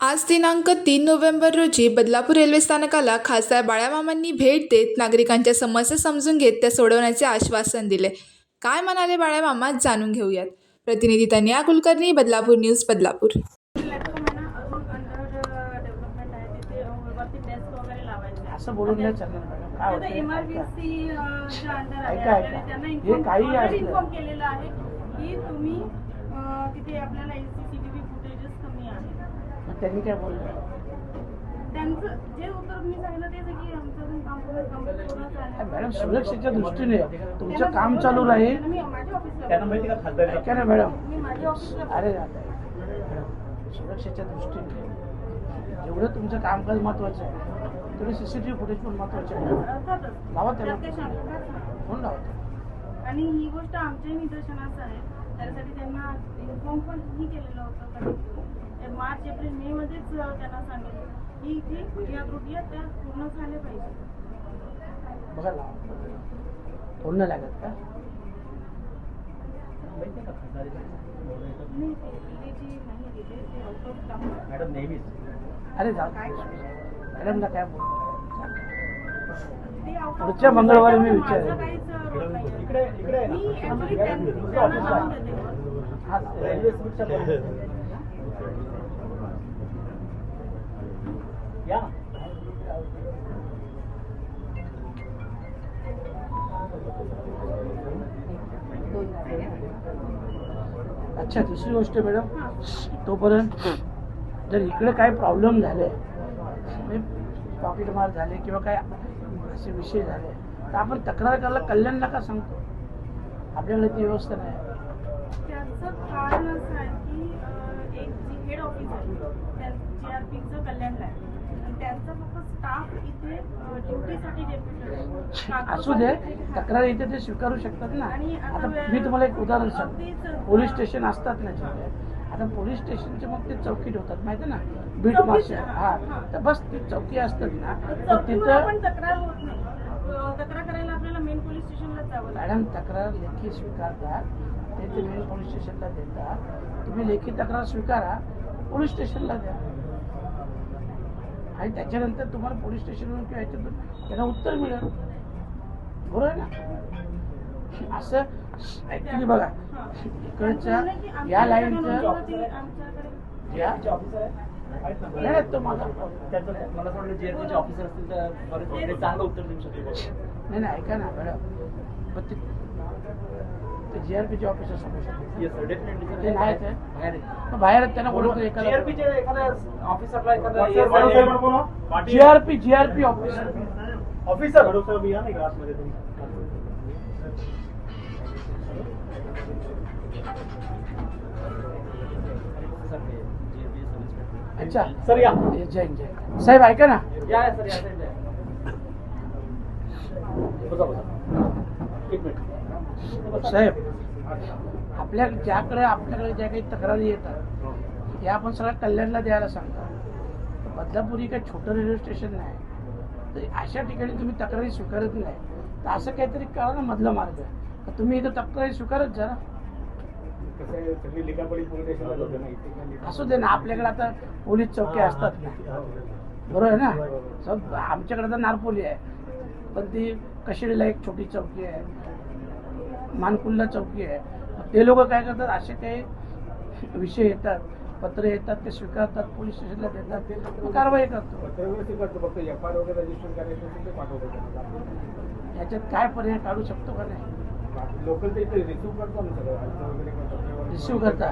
आज दिनांक तीन नोव्हेंबर रोजी बदलापूर रेल्वे स्थानकाला खासदार बाळामामांनी भेट देत नागरिकांच्या समस्या समजून घेत त्या सोडवण्याचे आश्वासन दिले. काय म्हणाले बाळामामा जाणून घेऊयात. प्रतिनिधी तनिया कुलकर्णी बदलापूर न्यूज बदलापूर. असं बोलून काही असलं. इन्फॉर्म केलेलं आहे की तुम्ही अ, तिथे आपल्याला सीसीटीव्ही फुटेजेस कमी आहे मग त्यांनी काय बोललं? त्यांचं जे उत्तर मी सांगितलं तेच आहे की आमचं अजून काम पूर्ण कंप्लीट पूर्ण काय झालं मॅडम सुरक्षेच्या दृष्टीने तुमचं काम चालू राहील. मी माझ्या ऑफिसला त्यांना माहिती का खासदार ऐका ना मॅडम. मी माझ्या ऑफिसला अरे आता मॅडम सुरक्षेच्या दृष्टीने. जेवढं तुमचं कामकाज महत्वाचं आहे तेवढं सीसीटीव्ही फुटेज पण महत्त्वाचे आहे. अर्थातच. लावा त्याला. त्यात काही शंका नाही. फोन लावतो आणि ही गोष्ट आमच्याही निदर्शनास आहे. त्यासाठी त्यांना इन्फॉर्म पण ही केलेलं होतं. मार्च एप्रिल मे मध्येच त्यांना सांगितलं. की इथे या त्रुटी आहेत त्या पूर्ण झाल्या पाहिजे. बघा लावा फोन नाही लागत का मॅडम नेहमीच. अरे जाऊ मॅडमला काय बोल? पुढच्या मंगळवारी मी आहे. इकडे इकडे आहे मी ना actually त्यां- त्यांना जाऊन देते हा रेल्वे स्पीडच्या मध्ये. Yeah. अच्छा दुसरी गोष्ट मॅडम. तोपर्यंत जर इकडे काय प्रॉब्लेम झाले म्हणजे पॉकेट मार झाले किंवा काय असे विषय झाले तर आपण तक्रार करायला कल्याणला का सांगतो. आपल्याकडे ती व्यवस्था नाही. त्याचं कारण असं आहे की एक जी हेड ऑफिस आहे. त्या जी आर पीचं कल्याणला आहे आणि त्यांचा फक्त स्टाफ इथे ड्युटीसाठी डेप्युटेड आहे असू दे तक्रार इथे ते स्वीकारू शकतात ना. आता मी तुम्हाला एक उदाहरण सांगतो. पोलीस स्टेशन असतात ना जिथे. आता पोलीस स्टेशनचे मग ते चौकी ठेवतात माहिती ना? Beat marshal. हा. तर बस ती चौकी असतात ना. तर तिथं तक्रार होत नाही. अं, तक्रार करायला आपल्याला मेन पोलीस स्टेशनला जावं मॅडम तक्रार लेखी स्वीकारतात. ते तुम्ही पोलीस स्टेशनला देतात. तुम्ही लेखी तक्रार स्वीकारा. पोलीस स्टेशनला द्या. आणि त्याच्यानंतर तुम्हाला पोलीस स्टेशनवरून किंवा याच्यातून त्यांना उत्तर मिळेल बरोबर आहे ना असं ऍक्च्युली बघा इकडच्या या लाईनचं या? नाही, तो माझा मला जीआरपीचे ऑफिसर असतील तर बरेच चांगलं उत्तर देऊ शकते. नाही नाही ऐका ना मॅडम पण ते ते जी आर पीचे ऑफिसर समोर शकतो Yes, sir, definitely, ते नाही. बाहेर आहे. मग बाहेर आहेत, त्यांना बोलतो एखादा एखाद्या ऑफिसरला एखादा G R P G R P officer officer hello sir या नाही क्लासमध्ये तुम्ही अच्छा। सर या जय जैन जय साहेब ऐका ना? या सर या. बसा बसा साहेब आपल्या ज्याकडे आपल्याकडे ज्या काही तक्रारी येतात या आपण सगळ्या कल्याणला द्यायला सांगतो. बदलापूर ही काही छोटं रेल्वे स्टेशन नाही. तर अशा ठिकाणी तुम्ही तक्रारी स्वीकारत नाही. तर असं काहीतरी करा ना मधला मार्ग. तुम्ही इथं तक्रारी स्वीकारत जा असू दे ना आपल्याकडे आता पोलीस चौकी असतात ना. बरोबर आहे ना? सब आमच्याकडे तर नारपोली आहे. पण ती कशिडीला एक छोटी चौकी आहे. मानकुल्ला चौकी आहे. ते लोक काय करतात? असे काही विषय येतात पत्र येतात ते स्वीकारतात पोलीस स्टेशनला देतात कारवाई करतो. याच्यात काय पर्याय काढू शकतो का नाही? लोकल रिसिव्ह करतो.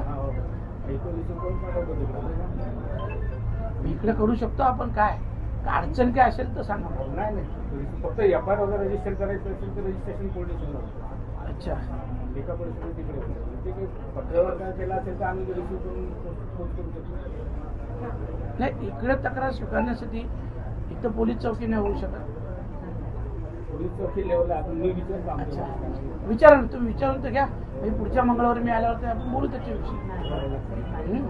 इकडे करू शकतो आपण काय? अडचण काय असेल तर सांगा. नाही नाही. फक्त एफ आय वगैरे रजिस्टर करायचं असेल तर रजिस्ट्रेशन पोलीस अच्छा. लेखा परिस्थिती तिकडे. ते काही काय केलं असेल तर आम्ही रिसिव्ह करून पोच करू शकतो. नाही इकडे तक्रार स्वीकारण्यासाठी इथं पोलीस चौकी नाही होऊ शकत. पोलीस चौकी लेवलला आपण मी विचारतो अच्छा. आमच्या विचारा ना तुम्ही विचारून तर घ्या. म्हणजे पुढच्या मंगळवारी मी आल्यावर आपण बोलू त्याच्याविषयी. हं?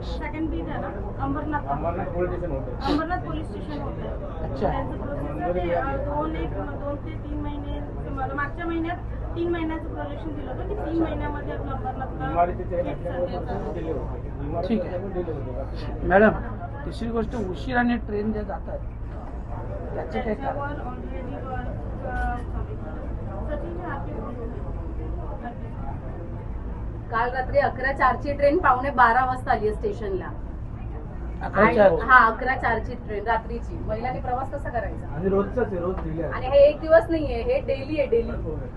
तर आता कल्याणचं सेकंड बीच आहे ना? अंबरनाथ अंबरनाथ पोलीस स्टेशन होतं. अंबरनाथ पोलीस स्टेशन होतं. अच्छा. त्यांचं प्रोसेस आहे ते, अं, दोन एक दोन ते तीन महिने मला मागच्या महिन्यात तीन महिन्याचं प्रोजेक्शन दिलं होतं की तीन महिन्यामध्ये आपलं अंबरनाथला इमारतीचे एक नसल्यामुळे सर्वे दिले होते. ठीक आहे. इमारतीचे दिले होते. मॅडम तिसरी गोष्ट उशिराने ट्रेन ज्या जातात त्याचे काय कारण? त्याच्यावर ऑलरेडी सचिन आरपी काल रात्री अकरा चारची ट्रेन पावणे बारा वाजता आली आहे स्टेशनला. आणि हा अकरा चारची ट्रेन रात्रीची. महिलांनी प्रवास कसा करायचा? आणि रोजच आहे रोज दिले. आणि हे एक दिवस नाहीये हे डेली आहे डेली.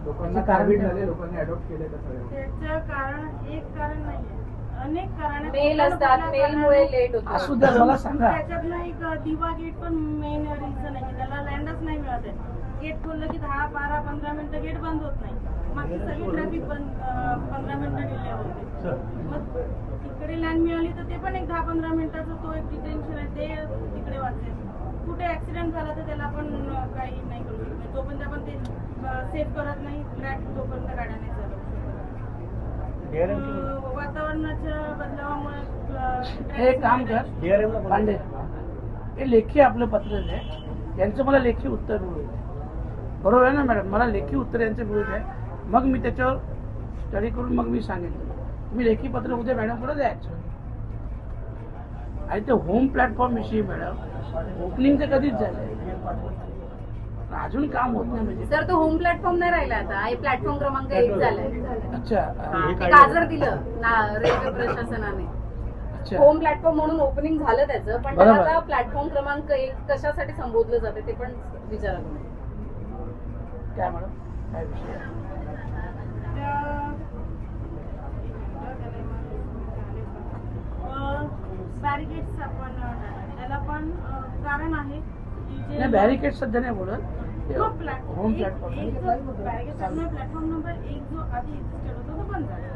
लोकांना कारण कारण काय? झाले लोकांनी अडॉप्ट केले का सगळं? त्याचं कारण एक कारण नाहीये. अनेक कारण मेल असतात मेलमुळे लेट होतो असू द्या मला सांगा. त्याच्यातलं एक दिवा गेट पण मेन रिझन आहे. त्याला लँडच नाही मिळत आहे. गेट खोललं की दहा बारा पंधरा मिनिटं गेट बंद होत नाही. बाकी सगळी ट्रॅफिक बंद अं, पंधरा मिनिटं डिले होते. मग इकडे लँड मिळाली तर ते पण एक दहा पंधरा मिनिटाचं तो एक डिटेन्शन आहे ते तिकडे वाचेल. कुठे ऍक्सिडेंट झाला तर त्याला आपण अं, काही नाही करू शकत. जोपर्यंत आपण ते सेफ करत नाही ट्रॅक तोपर्यंत गाड्या नाही अं, वातावरणाच्या बदलावामुळे हे एक काम कर. पांडे हे लेखी आपलं पत्र आहे. यांचं मला लेखी उत्तर मिळू बरोबर आहे ना मॅडम? मला लेखी उत्तर यांचं मिळू द्या मग मी त्याच्यावर स्टडी करून मग मी सांगेन. तुला मी लेखी पत्र उद्या मॅडम पुढे द्यायचं? आणि ते होम प्लॅटफॉर्म विषयी मॅडम ओपनिंगचं कधीच झालंय अजून काम होत नाही म्हणजे. सर तो होम प्लॅटफॉर्म नाही राहिला आता. प्लॅटफॉर्म क्रमांक एक झालाय. अच्छा. हा, गाजर दिलं ना रेल्वे प्रशासनाने. अच्छा. होम प्लॅटफॉर्म म्हणून ओपनिंग झालं त्याचं पण. आता प्लॅटफॉर्म क्रमांक एक कशासाठी संबोधलं जाते ते पण विचारा तुम्ही काय मॅडम? काय विषय आहे? बॅरिकेड्स आपण कारण आहे नाही बॅरिकेड सध्या नाही बोलत. होम प्लॅटफॉर्म प्लॅटफॉर्म नंबर एक जो आधी एक्झिस्टेड होता तो बंद झाला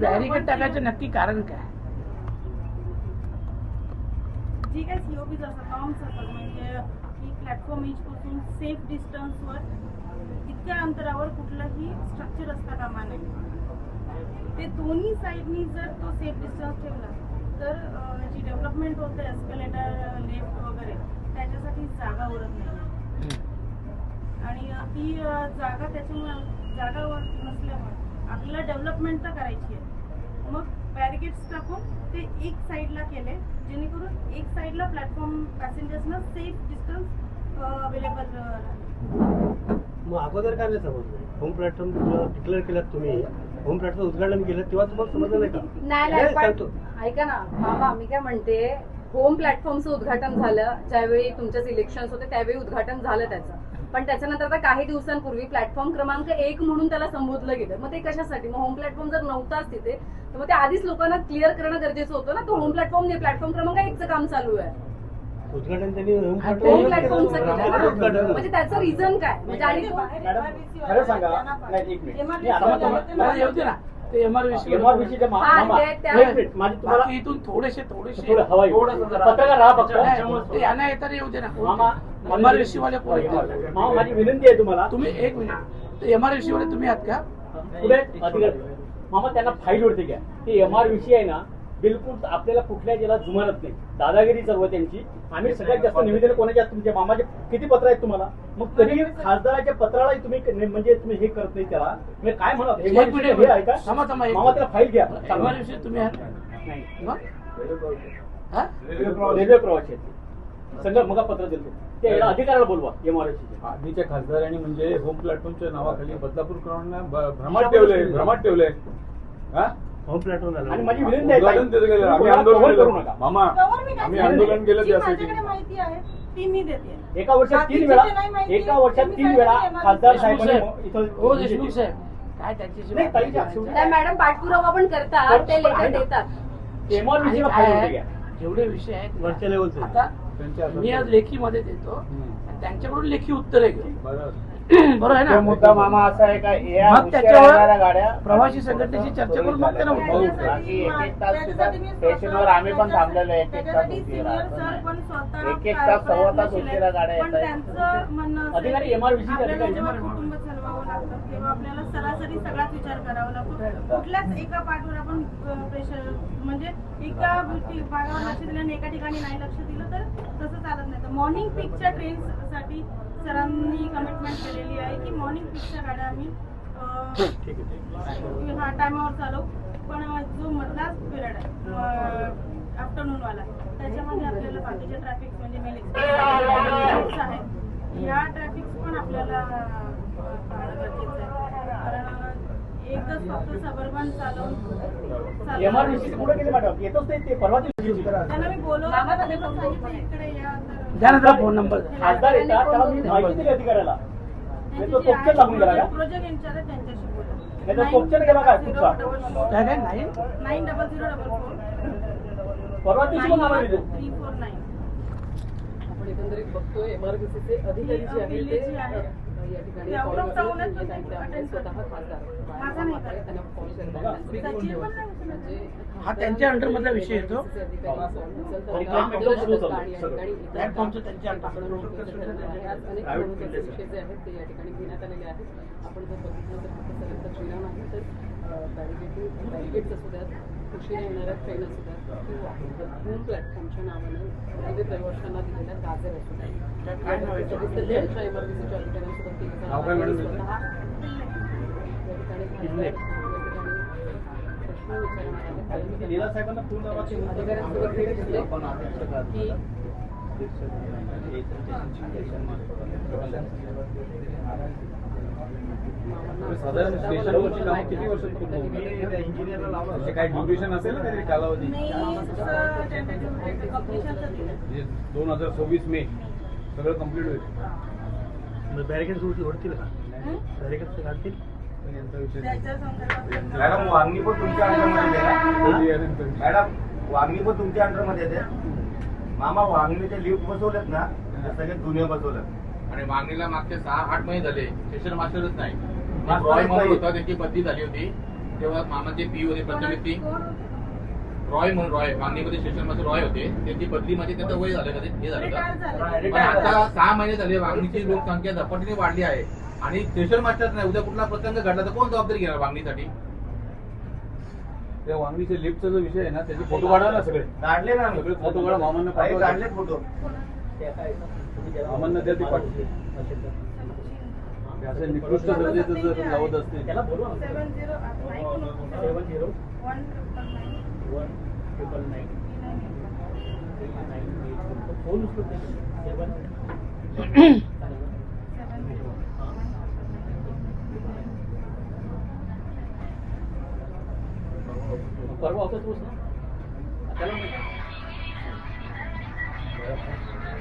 बॅरिकेड टाकायचं नक्की कारण काय? जी काही सीओपीज असतात नॉर्म्स असतात म्हणजे की प्लॅटफॉर्मपासून सेफ डिस्टन्सवर इतक्या अंतरावर कुठलंही स्ट्रक्चर असता कामा नये. ते दोन्ही साईडनी जर तो सेफ डिस्टन्स ठेवला तर जी डेव्हलपमेंट होते एस्कलेटर लिफ्ट वगैरे त्याच्यासाठी जागा उरत नाही आणि ती जागा त्याच्यामुळे जागा नसल्यामुळे आपल्याला डेव्हलपमेंट तर करायची आहे मग बॅरिकेड्स टाकून ते एक साईडला केले जेणेकरून एक साईडला प्लॅटफॉर्म पॅसेंजर्सना सेफ डिस्टन्स अवेलेबल मग अगोदर काय नाही समजलं? होम प्लॅटफॉर्म डिक्लेअर केलात तुम्ही होम प्लॅटफॉर्म उद्घाटन केलं तेव्हा तुम्हाला समजलं नाही का? नाही नाही, नाही सांगतो. पण ऐका ना मामा मी काय म्हणते होम प्लॅटफॉर्मचं उद्घाटन झालं ज्यावेळी तुमच्या इलेक्शन होते त्यावेळी उद्घाटन झालं त्याचं. पण त्याच्यानंतर आता काही दिवसांपूर्वी प्लॅटफॉर्म क्रमांक एक म्हणून त्याला संबोधलं गेलं. मग ते कशासाठी? मग होम प्लॅटफॉर्म जर नव्हताच तिथे तर मग ते आधीच लोकांना क्लिअर करणं गरजेचं होतं ना. तो होम प्लॅटफॉर्म नाही प्लॅटफॉर्म क्रमांक एकचं काम चालू आहे. उद्घाटन त्यांनी होम हा, होम प्लॅटफॉर्म प्लॅटफॉर्मचं केलं रामाचं उद्घाटन. ना. म्हणजे त्याचं रिझन काय? म्हणजे आणि तो- मॅडम खरं सांगा. नाही एक मिनिट. मी आता मला- तुम्हाला- मला येऊ दे ना. ते एमआरवीसी MRVC चे मा- हा, मामा, ते- त्या- एक मिनिट, माझी तुम्हाला बाकी इथून थोडेसे थोडेसे थोडं हवा येऊ. पत्रकार राहा फक्त. ते यांना येताना येऊ दे ना. मामा एमआरवीसी वाले कोण आहेत? मामा माझी विनंती आहे तुम्हाला. तुम्ही एक मिनिट. एमआरवीसी वाले तुम्ही आहात का? पुढे अधिकारी मामा त्यांना फाईल वरती घ्या. ते एम आर विषयी आहे ना बिलकुल आपल्याला कुठल्या याला जुमानत नाही. दादागिरी सर्व त्यांची. आम्ही सगळ्यात जास्त निवेदन कोणाच्या तुमच्या मामाचे किती पत्र आहेत तुम्हाला? मग तरी खासदाराच्या पत्राला तुम्ही म्हणजे तुम्ही हे करत नाही त्याला. म्हणजे काय म्हणत हे आहे का थांबा, थांबा, एक मामा त्याला फाईल घ्या तुम्ही हा? रेल्वे प्रवासी. आहेत संघ मग पत्र दिलं ते याला अधिकाऱ्याला बोलवा एम आर आधीच्या खासदारांनी म्हणजे होम प्लॅटफॉर्मच्या नावाखाली बदलापूरकरांना ब- भ्रमात ठेवलंय भ्रमात ठेवलंय. हा? होम प्लॅटफॉर्म झालं. आणि माझी विनंती आहे ताई, उद्घाटन तिथं केलं. आम्ही कोणाला आंदोलन cover करू केलं नका. मामा त्यावर मी काय आम्ही सांगते? आंदोलन केलं जी त्यासाठी माझ्याकडे माहिती आहे ती मी देते. एका वर्षात तीन बाकीचे वेळा जे नाही माहिती, एका वर्षात त्यांनी तीन वेळा सांगितलं खासदार देशमुख साहेबांनी साहेब. इथं हो देशमुख साहेब. काय त्यांच्याशी नाही, ताई, बातचीत शेवटी- नाही मॅडम पाठपुरावा पण करतात. ते लेटर देतात. एम आर आणि विषयीला काय फाईल आहे, वरती घ्या जेवढे विषय आहेत ना, वरच्या लेवलचे. आता त्यांच्या मी आज लेखी मध्ये देतो आणि त्यांच्याकडून लेखी उत्तरे घेऊ. बरोबर बरोबर आहे ना? मुद्दा मामा असा आहे का या मग उशिरा त्याच्यावर येणाऱ्या गाड्या प्रवासी संघटनेची चर्चा करून मग त्यांना. बाकी एक एक तास सुद्धा स्टेशनवर आम्ही पण थांबलेलो आहे एक एक तास उशिरा एक एक तास सव्वा तास उशिरा गाड्या पण येत आहेत अधिकारी की MRVC चे आपल्याला अधिकारी जेव्हा MRVC. कुटुंब चालवावं लागतं तेव्हा आपल्याला सरासरी सगळाच विचार करावा लागतो. कुठल्याच एका पार्टवर आपण प्रेशर म्हणजे एका ठी- भागावर लक्ष दिलं आणि एका ठिकाणी नाही लक्ष दिलं तर तसं चालत नाही. तर मॉर्निंग पीकच्या ट्रेन्ससाठी सरांनी कमिटमेंट केलेली आहे की मॉर्निंग पीकच्या गाड्या आम्ही अं, ठीक आहे हा टायमावर चालवू. पण जो मधला पिरियड आहे आफ्टरनूनवाला त्याच्यामध्ये आपल्याला बाकीचे ट्रॅफिक म्हणजे मेल एक्सप्रेस आहेत ह्या ट्रॅफिक पण आपल्याला पाहणं गरजेचं आहे. कारण एकच फक्त सबर्बन चालवून. त्यांना मी बोलवलं सांगितलं इकडे या तर- द्या ना त्याला फोन नंबर खासदार येतात त्याला मी माहिती दिली अधिकाऱ्याला नाही तो तोपचन लागून गेला का? प्रोजेक्ट इन्चार्ज आहे त्यांच्याशी नाही तर तोपचन गेला काय तुमचा? काय काय? नाही nine double zero double four परवा दिवशी पण आम्हाला दिली. थ्री फोर नाईन आपण एकंदरीत बघतोय एमआरबीसीचे अधिकारी जे आहेत ते या ठिकाणी उचलत. म्हणजे हा त्यांच्या विषय येतो. Under- builders. विषय जे आहेत ते या ठिकाणी घेण्यात आलेले आहेत. आपण जर बघितलं तर फक्त सलग श्रीराम आहे तर बॅरिगेटिंग बॅरिगेट्स असू द्यात उशिरा येणाऱ्या ट्रेन असू द्यात किंवा होम प्लॅटफॉर्मच्या नावानं रेल्वे प्रवाशांना दिलेल्या गाजर असू द्यात काय नाव आहे? सविस्तर चर्चा एमआरबीसीच्या अधिकाऱ्यांसोबत केली जाणार नाव काय आहे. मॅडम? स्वतः या ठिकाणी खासदार, या ठिकाणी प्रश्न विचारणार आहेत. कारण लीला साहेबांना फोन लावा की अधिकाऱ्यांसोबत भेट घेतली की साधारण स्टेशनवरची कामं किती वर्षात पूर्ण लावलं म्हणजे काय ड्युरेशन असेल ना काहीतरी कालावधी? म्हणजे दोन हजार सव्वीस मे सगळं कंप्लीट होईल. बॅरिकेड सोडतील का? बॅरिकेड काढतील पण यांचा विषय त्याच्या संदर्भात मॅडम वांगणी पण तुमच्या अंडरमध्ये. मॅडम वांगणी पण तुमच्या अंडरमध्ये येते. मामा वांगणीचे लिफ्ट बसवलेत ना ते सगळे जुने बसवलेत. आणि मागणीला मागचे सहा आठ महिने झाले. स्टेशन मास्टरच नाही. रॉय म्हणून. होता त्यांची बदली झाली होती. तेव्हा मामाचे पी होते प्रथम व्यक्ती रॉय म्हणून रॉय मागणीमध्ये स्टेशन मास्टर रॉय होते. त्यांची बदली म्हणजे त्यांचं वय झालं कधी? हे झालं का? पण आता सहा महिने झाले वांगणीची लोकसंख्या झपाट्याने वाढली आहे. आणि स्टेशन मास्टर नाही. उद्या कुठला प्रसंग घडला तर कोण जबाबदारी घेणार वांगणीसाठी? त्या वांगणीच्या लिफ्टचा जो विषय आहे ना त्याचे फोटो काढा ना सगळे काढले ना. सगळे फोटो काढा मामांना पाठवा. काढले फोटो आम्हाला द्या ते पाठवून. ते असं निकृष्ट दर्जाचं जर लावत असतील त्याला बोलवा ना. Seven zero nine seven zero one triple nine one triple nine nine eight phone उचलत नाही सेवन सेवन झिरो परवा होता तोच ना त्याला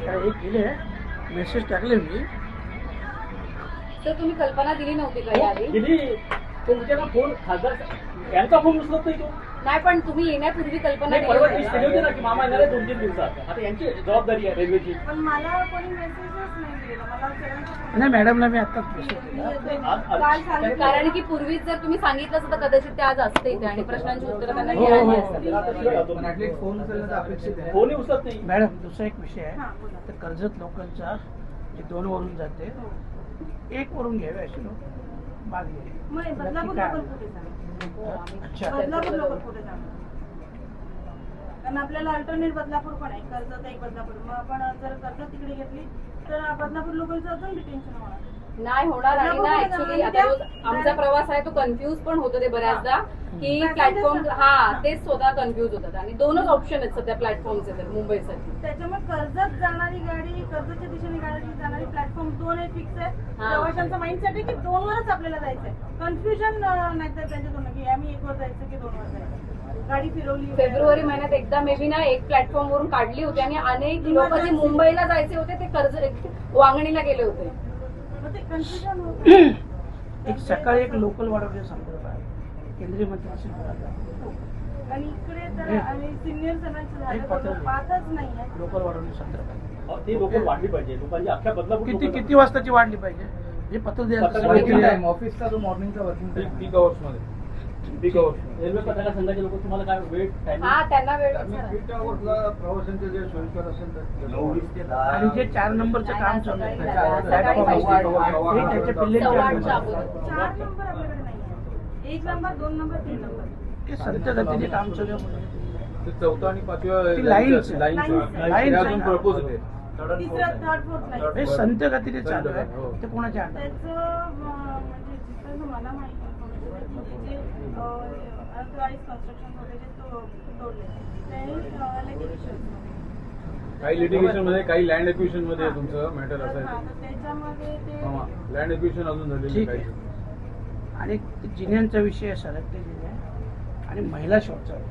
काय हे केले मेसेज टाकले मी. तर तुम्ही कल्पना दिली नव्हती का याआधी? दिली. तुमच्याला फोन खासदार यांचा फोन उचलत नाही तो. नाही पण तुम्ही येण्यापूर्वी कल्पना नाही दिली होती होती ना की मामा येणार आहे दोन तीन दिवसात. आता यांची जबाबदारी आहे रेल्वेची. पण मला कोणी मेसेजच नाही दिला मला सरांचा नाही मॅडमला मी आत्ताच केला. सांगितलं. कारण की पूर्वीच जर तुम्ही सांगितलं असतं तर कदाचित ते आज असते इथे आणि प्रश्नांची उत्तरं त्यांना हो, हो, मिळाली हो. असती. फोनही उचलत नाही. मॅडम दुसरा एक विषय हा, आहे. तर कर्जत लोकलचा जे दोन वरून जाते एक वरून घ्यावे अशी लोक. मग बदलापूर? लोकल कुठे जाणार बदलापूर लोकल कुठे जाणार कारण आपल्याला अल्टरनेट बदलापूर पण आहे. कर्जत एक बदलापूर. मग आपण जर कर्जत तिकडे घेतली तर बदलापूर लोकलचं अजून डिटेन्शन होणार. नाही होणार आणि ना ऍक्च्युली आता रोज आमचा प्रवास आहे तो कन्फ्युज पण होतो ते बऱ्याचदा. की प्लॅटफॉर्म हा तेच स्वतः कन्फ्युज होतात. आणि दोनच ऑप्शन आहेत सध्या प्लॅटफॉर्मचे तर मुंबईसाठी. त्याच्यामुळे कर्जत जाणारी गाडी कर्जतच्या दिशेने गाडी जाणारी प्लॅटफॉर्म दोन आहे फिक्स आहे हा. प्रवाशांचा माइंडसेट आहे की दोन वरच आपल्याला जायचंय. कन्फ्युजन नाही तर त्यांच्यातून की आम्ही एक वर जायचं की दोन वर जायचं. गाडी फिरवली. फेब्रुवारी महिन्यात एकदा मे बी ना एक प्लॅटफॉर्म वरून काढली होती आणि अनेक लोक जे मुंबईला जायचे होते ते कर्ज वांगणीला गेले होते. एक सकाळी एक लोकल वाढवण्याचा संदर्भ आहे केंद्रीय मंत्री असेल बोलायला. आणि इकडे तर आम्ही सिनियर सणांचं लोकल वाढवण्याचा संदर्भ आहे अहो, ती लोक वाढली पाहिजे. लोकांची अख्ख्या बदलापूर किती किती वाजताची वाढली पाहिजे? हे पत्र time? ऑफिसचा जो मॉर्निंगचा वर्किंग पीक आवर्समध्ये पीक आवर्स रेल्वे पत्रकार संघाचे लोक तुम्हाला काय वेळ टाइम हा त्यांना वेळ प्रवाशांचे जे सोयीस्कर असेल तर आणि जे चार नंबरचं काम चालू आहे. सकाळी platform सकाळी आहे, पाहिजे. हे त्याच्या पिल्लेच्या सव्वा आठच्या अगोदर. चार नंबर आपल्याकडे नाहीये एक नंबर दोन नंबर तीन नंबर. ते गतीने काम चालू आहे. ते चौथा आणि पाचव्या आहे. अजून प्रपोज होते हे संत गतीने चालू हो. आहे ते कोणाच्या त्याचं म्हणजे मला माहिती information आहे की जे अर्थवाईज कन्स्ट्रक्शन वगैरे तो तोडले. ते लिटिगेशन काही लिटिगेशनमध्ये काही लँड एक्विशनमध्ये तुमचं मॅटर असायचं त्याच्यामध्ये ते लँड एक्विशन अजून झालेलं काही. आणि जिन्यांचा विषय आहे सरकते जिने आणि महिला शौचालय.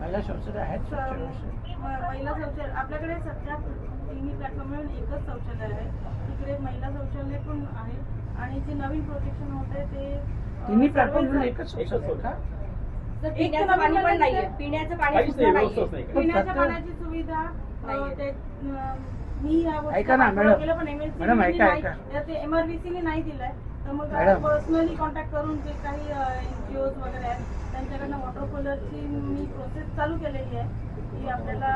महिला शौचालय आहेत महिला शौचालय. आपल्याकडे सध्या तिन्ही प्लॅटफॉर्म मिळून एकच शौचालय आहे. तिकडे महिला शौचालय पण आहे. आणि जे नवीन प्रोटेक्शन होत आहे ते तिन्ही प्लॅटफॉर्म मिळून एकच का तर पिण्याचं पाणी पण नाहीये पिण्याचं पाणी काहीच सुद्धा नाही नाहीये व्यवस्थाच नाही पिण्याच्या फक्त- पाण्याची सुविधा अं, नाहीये. ते अं, मी या गोष्टी ऐका ना, पाठपुरावा मॅडम. केला, पण MLC मॅडम, ने ऐका, नाही- ऐका. ते नाही दिलाय तर मग मॅडम. पर्सनली कॉन्टॅक्ट करून जे काही एनजीओ वगैरे आहेत त्यांच्याकडनं वॉटर कूलरची मी प्रोसेस चालू केलेली आहे की आपल्याला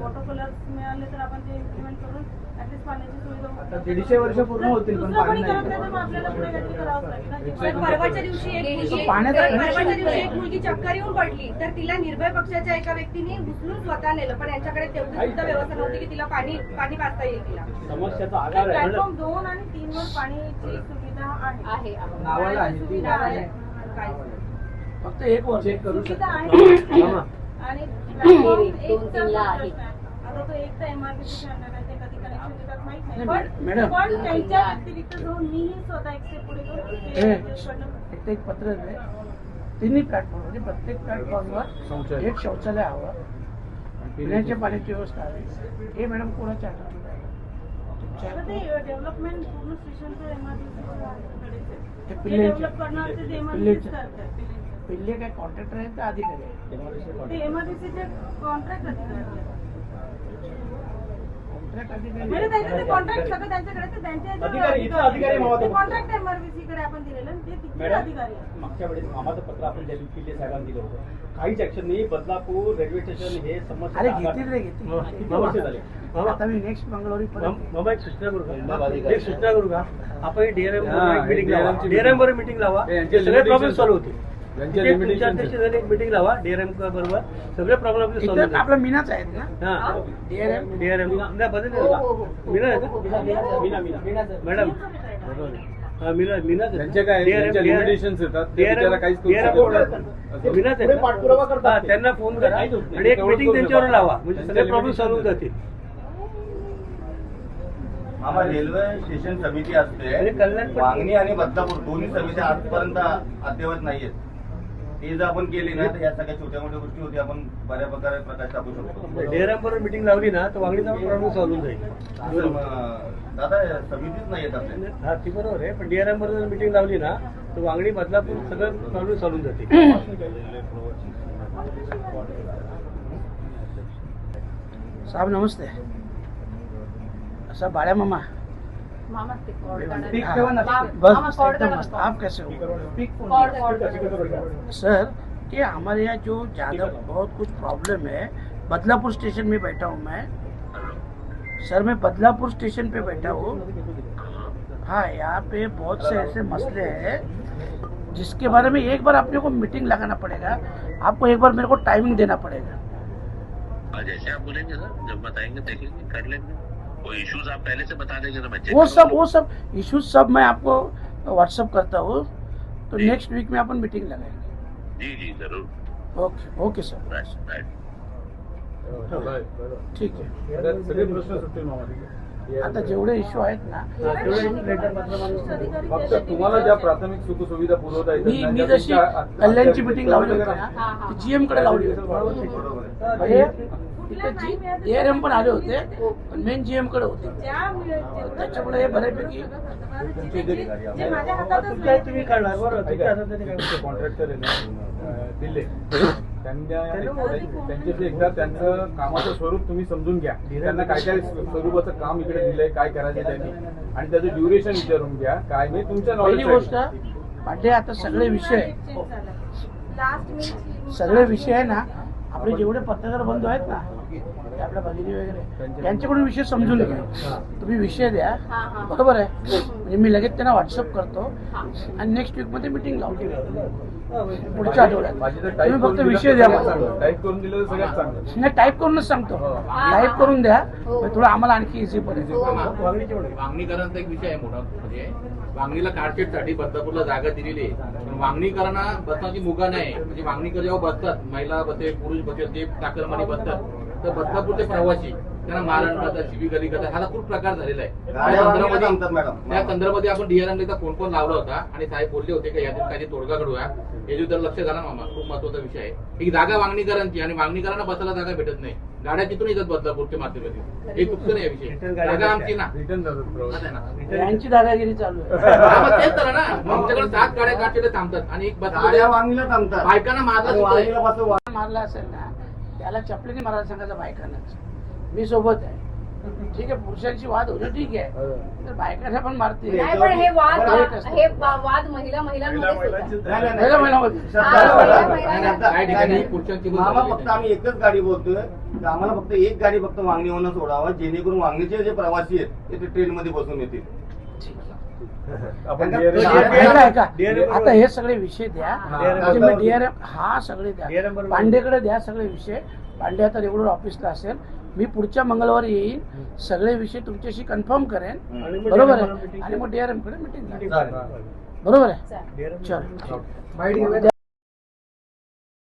वॉटर कूलर मिळाले तर आपण ते इम्प्लिमेंट करून ऍटलीस्ट पाण्याची सुविधा उपलब्ध आता दीडशे वर्ष पूर्ण होतील, पण दुसरं पाणी कोणी नाही. करत नाही तर मग आपल्याला पुढे काहीतरी करावंच लागेल ना. पण परवाच्या दिवशी एक मुलगी पाण्याचं परवाच्या दिवशी एक मुलगी चक्कर येऊन पडली. तर तिला निर्भय पक्षाच्या एका व्यक्तीने उचलून स्वतः नेलं पण यांच्याकडे तेवढी सुद्धा व्यवस्था नव्हती की तिला पाणी पाणी पाजता येईल तिला. समस्याचा आधार प्लॅटफॉर्म दोन आणि तीन वर पाण्याची सुविधा आहे. नावाला सुविधा आहे. फक्त एक वर्ष करू शकतो. आहे. आणि प्लॅटफॉर्म दोन आता तो एक तर एमआरपीसी अंडर आहे ते कधी कनेक्शन देतात माहीत नाही नाही, पण मॅडम. पण त्यांच्या व्यतिरिक्त जाऊन मीही स्वतः एक स्टेप पुढे करून ते हे, कडनं- एक ते एक पत्र आहे तिन्ही प्लॅटफॉर्म म्हणजे प्रत्येक प्लॅटफॉर्मवर शौचालय. एक शौचालय हवं पिण्याच्या पाण्याची व्यवस्था हवी हे मॅडम कोणाच्या हातात आहे? तुमच्या तर ते डेव्हलपमेंट पूर्ण स्टेशनचं एमआरपीसी हे ते पिल्लेचे. डेव्हलप करणार ते एमआरपीसी पिल्लेचे. करतात पिल्लेचे. पहिले काय कॉन्ट्रॅक्टर आहेत का अधिकारी आहेत ते एमआरपीसीचे कॉन्ट्रॅक्ट अधिकारी आहेत. कॉन्ट्रॅक्ट म्हणजे कॉन्ट्रॅक्ट सगळं त्यांच्याकडे अधिकारी, कडे आपण दिलेलं ते तिथले. मागच्या वेळेस मामाचं पत्र आपण किल्ले साहेबांना दिलं होतं. काहीच ऍक्शन नाही बदलापूर रेल्वे स्टेशन हे समस्या अरे घेतील रे घेतील. किती वर्ष झाले? आता मी नेक्स्ट मंगळवारी परत मामा एक सूचना करू का? एक सूचना करू का? आपण डीआरएम हा, डीआरएम बरोबर मीटिंग लावा. हे सगळे प्रॉब्लेम सॉल्व्ह होतील. मीटिंग लावा डीआरएम बरोबर. सगळे प्रॉब्लेम आपले मीनाच आहेत ना? डीआरएम नाही बदल हो, हो, हो. मॅडम. त्यांना फोन करा. आणि एक मीटिंग त्यांच्यावर. लावा. म्हणजे सगळे प्रॉब्लेम सॉल्व्ह. जातील. आम्हा रेल्वे स्टेशन समिती आणि असते कल्याण वांगणी आणि बदलापूर दोन्ही समित्या आजपर्यंत अद्ययावत नाहीयेत. ते जर आपण केली ना तर या सगळ्या छोट्या मोठ्या गोष्टी होती आपण बऱ्या प्रकारे प्रकाश टाकू शकतो. डीआरएम बरोबर मीटिंग लावली ना तर वांगडीचा प्रॉब्लेम सॉल्व्ह होऊन जाईल. असं दादा समितीच नाही येत आपल्या हा ती बरोबर आहे पण डीआरएम बरोबर मीटिंग लावली ना तर वांगडी बदलापूर सगळं प्रॉब्लेम सॉल्व्ह होऊन जाते. साहब नमस्ते. साहब बाळ्या मामा. मामा cord काढा. बस बस एकदम मस्त। आप कैसे हो? सर कि हमारे यहाँ जो ज़्यादा बहुत कुछ प्रॉब्लम है बदलापुर स्टेशन में बैठा हूँ मैं। सर मैं बदलापुर स्टेशन पे बैठा हूँ। हाँ यहाँ पे बहुत से ऐसे मसले हैं जिसके बारे में एक बार अपने को मीटिंग लगाना पड़ेगा। आपको एक बार मेरे को टाइमिंग देना पड़ेगा। जैसे आप बोलेंगे सर जब बताएँगे देखेंगे कर लेंगे। वो इश्यूज आप पहले से बता देंगे तो मैं check वो सब। वो सब इश्यूज सब मैं आपको व्हाट्सअप करता हूँ। तो नेक्स्ट वीक में अपन मीटिंग लगाएंगे। जी जी जरूर। Okay okay sir right right. ठीक आहे त्यात सगळे प्रश्न सुटतील मामा आता जेवढे इश्यू आहेत ना। फक्त तुम्हाला ज्या प्राथमिक सुखसुविधा पुरवता येतात मी जशी कल्याणची मिटिंग लावली होती हा, हा. ना जीएमकडे लावली होती. म्हणजे तिथे एआरएम पण आले होते पण मेन जीएमकडे होते. त्याच्यामुळे हे बऱ्यापैकी. तुम्ही काढणार बरोबर. कॉन्ट्रॅक्टर दिले. त्यांच्याशी एकदा त्यांचं कामाचं स्वरूप तुम्ही समजून घ्या. त्यांना काय काय स्वरूपाचं काम इकडे दिलंय काय करायचं त्यांनी. आणि त्याचं ड्युरेशन विचारून घ्या. काय नाही तुमच्या पहिली गोष्ट नॉलेज पांडे आता सगळे विषय मी सगळे विषय आहे ना आपले जेवढे पत्रकार बंधू आहेत ना आपल्या भगिनी वगैरे. त्यांच्याकडून विषय समजून घ्या. तुम्ही विषय द्या. हा, हा. बरोबर आहे. म्हणजे मी लगेच त्यांना व्हॉट्सअप करतो. आणि नेक्स्ट वीकमध्ये मिटिंग लावतो पुढच्या आठवड्यात. तुम्ही फक्त विषय द्या टाईप करून दिलं तर सगळ्यात चांगलं. नाही टाईप करूनच सांगतो. हो. टाईप करून द्या. म्हणजे थोडं आम्हाला आणखी इझी पडेल. वांगणीकरांचा एक विषय आहे मोठा. म्हणजे वांगणीला कारशेडसाठी बदलापूरला जागा दिलेली आहे. पण वांगणीकरांना बसण्याची मुगा नाही. म्हणजे वांगणीकर जेव्हा बसतात महिला बसते पुरुष बसते ते टाकरमानी बसतात तर बदलापूरचे प्रवासी त्यांना मारण करतात शिबी गली करतात हा खूप प्रकार झालेला आहे. त्या संदर्भामध्ये- आपण डीआरएमला फोन पण लावला होता आणि साहेब बोलले होते की यातून काही तोडगा घडूया याची तर लक्ष घाला मामा खूप महत्त्वाचा विषय आहे. ही जागा वांगणीकरांची आणि वांगणीकरांना बसायला जागा भेटत नाही. गाड्या तिथून येतात बदलापूरच्या माध्यमातून. हे चुकतं नाही विषय. जागा आमची ना. यांची दादागिरी चालू आहे. हा, मग तेच तर ना. आमच्याकडे सात गाड्या काढलेल्या थांबतात आणि एक बायकांना मारलं मारला असेल ना. त्याला चपलीने मारायला सांगायचं बायकांनाच मी सोबत आहे. ठीक आहे पुरुषांची वाद होणं ठीक आहे. तर बायकांना पण मारते नाही पण हे वाद बरोबर आहे. हे वा- वाद महिला महिलामध्ये. हा, मामा फक्त. आम्ही एकच गाडी बोलतोय. की आम्हाला फक्त एक गाडी फक्त वांगणीवरून सोडावं जेणेकरून वांगणीचे जे प्रवासी आहेत ते ट्रेन मध्ये बसून येतील. आता हे सगळे विषय द्या. म्हणजे डीआरएम हा सगळे द्या. पांडेकडे द्या सगळे विषय. पांडे आता रेग्युलर ऑफिसला असेल. मी पुढच्या मंगळवारी येईन. सगळे विषय तुमच्याशी कन्फर्म करेन. बरोबर आहे. आणि मग डीआरएमकडे मिटिंग. बरोबर आहे. चल